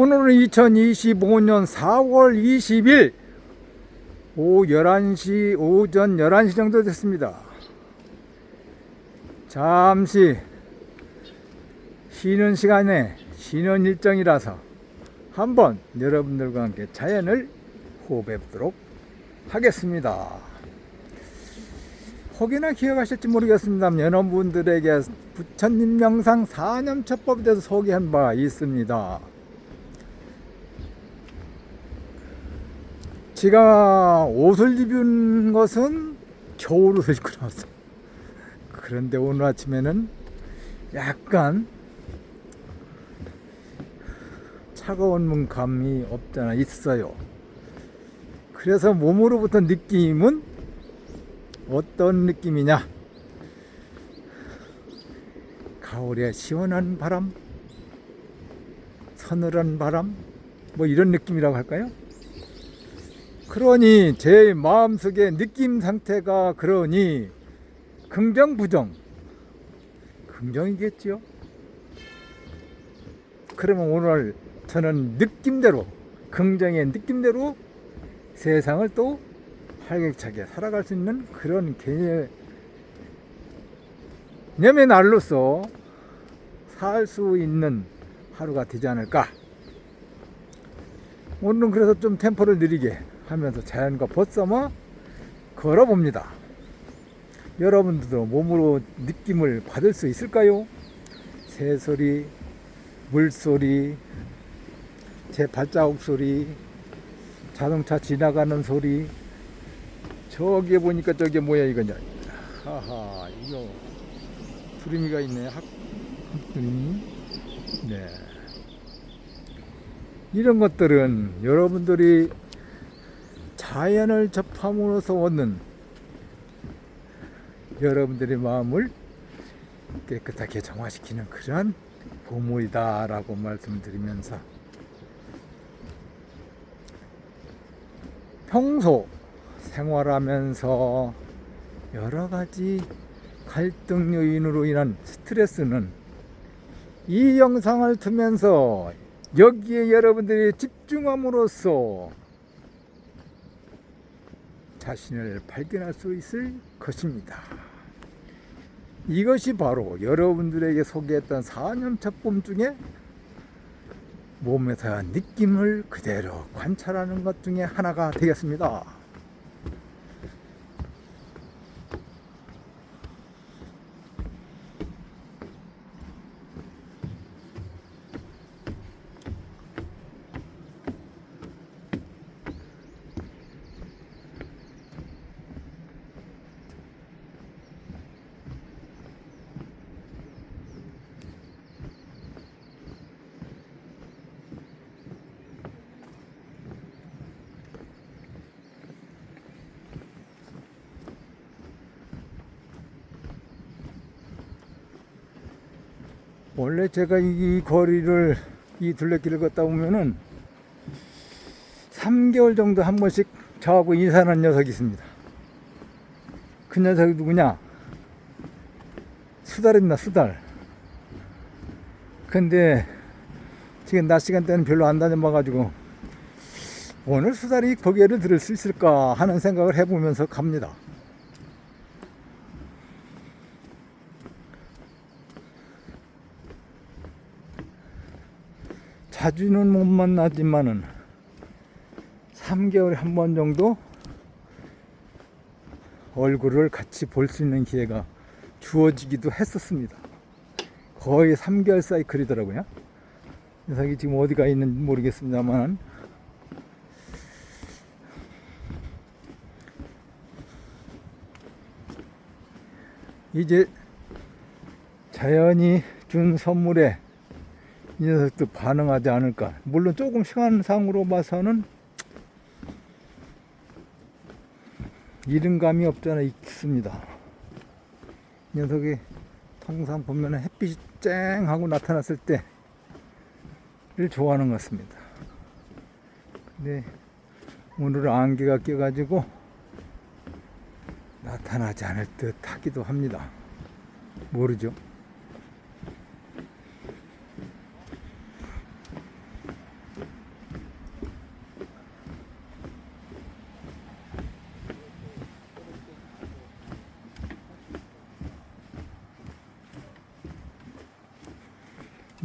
오늘은 2025년 4월 20일 오후 11시, 오전 11시 정도 됐습니다. 잠시 쉬는 시간에 쉬는 일정이라서 한번 여러분들과 함께 자연을 호흡해 보도록 하겠습니다. 혹이나 기억하실지 모르겠습니다. 여러분들에게 부처님 명상 사념처법에 대해서 소개한 바 있습니다. 제가 옷을 입은 것은 겨울 옷을 입고 나왔어요. 그런데 오늘 아침에는 약간 차가운 감이 없잖아 있어요. 그래서 몸으로부터 느낌은 어떤 느낌이냐? 가을의 시원한 바람, 서늘한 바람, 뭐 이런 느낌이라고 할까요? 그러니 제 마음속의 느낌 상태가 그러니 긍정 부정 긍정이겠지요. 그러면 오늘 저는 느낌대로 긍정의 느낌대로 세상을 또 활기차게 살아갈 수 있는 그런 개념의 날로서 살 수 있는 하루가 되지 않을까. 오늘은 그래서 좀 템포를 느리게 하면서 자연과 벗삼아 걸어봅니다. 여러분들도 몸으로 느낌을 받을 수 있을까요? 새소리, 물소리, 제 발자국 소리, 자동차 지나가는 소리, 저기 보니까 저게 뭐야 이거냐. 하하, 이거 두루미가 있네. 학, 두루미. 네. 이런 것들은 여러분들이 자연을 접함으로써 얻는 여러분들의 마음을 깨끗하게 정화시키는 그런 보물이다라고 말씀드리면서 평소 생활하면서 여러 가지 갈등 요인으로 인한 스트레스는 이 영상을 틀면서 여기에 여러분들이 집중함으로써 자신을 발견할 수 있을 것입니다. 이것이 바로 여러분들에게 소개했던 사념첩범 중에 몸에서 느낌을 그대로 관찰하는 것 중에 하나가 되겠습니다. 원래 제가 이 거리를 이 둘레길을 걷다 보면은 3개월 정도 한 번씩 저하고 인사하는 녀석이 있습니다. 그 녀석이 누구냐? 수달입니다, 수달. 근데 지금 낮 시간대는 별로 안 다녀봐가지고 오늘 수달이 고개를 들을 수 있을까 하는 생각을 해보면서 갑니다. 자주는 못 만나지만은 3개월에 한 번 정도 얼굴을 같이 볼 수 있는 기회가 주어지기도 했었습니다. 거의 3개월 사이클이더라고요. 녀석이 지금 어디가 있는지 모르겠습니다만 이제 자연이 준 선물에 이 녀석도 반응하지 않을까. 물론 조금 시간상으로 봐서는 이른감이 없잖아 있습니다. 이 녀석이 통상 보면 햇빛이 쨍 하고 나타났을 때를 좋아하는 것 같습니다. 근데 오늘은 안개가 껴가지고 나타나지 않을 듯 하기도 합니다. 모르죠.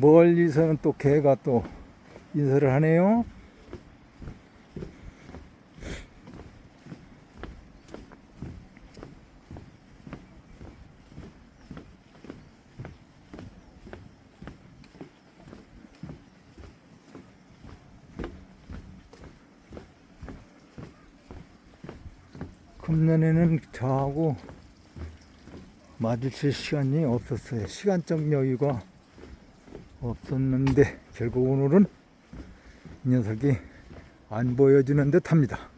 멀리서는 또 개가 또 인사를 하네요. 금년에는 저하고 마주칠 시간이 없었어요. 시간적 여유가 없었는데 결국 오늘은 이 녀석이 안 보여주는 듯 합니다.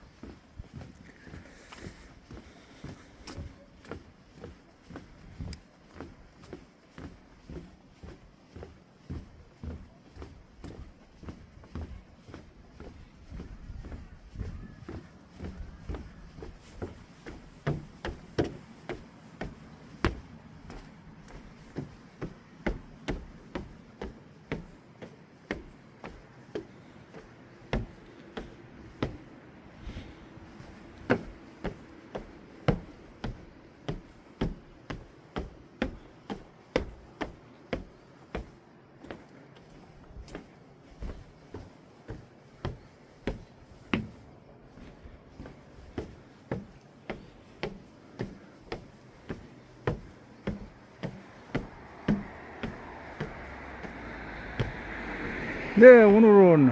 네, 오늘은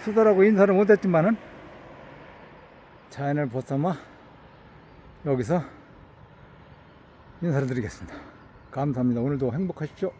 수다라고 인사를 못했지만은 자연을 보삼아 여기서 인사를 드리겠습니다. 감사합니다. 오늘도 행복하십시오.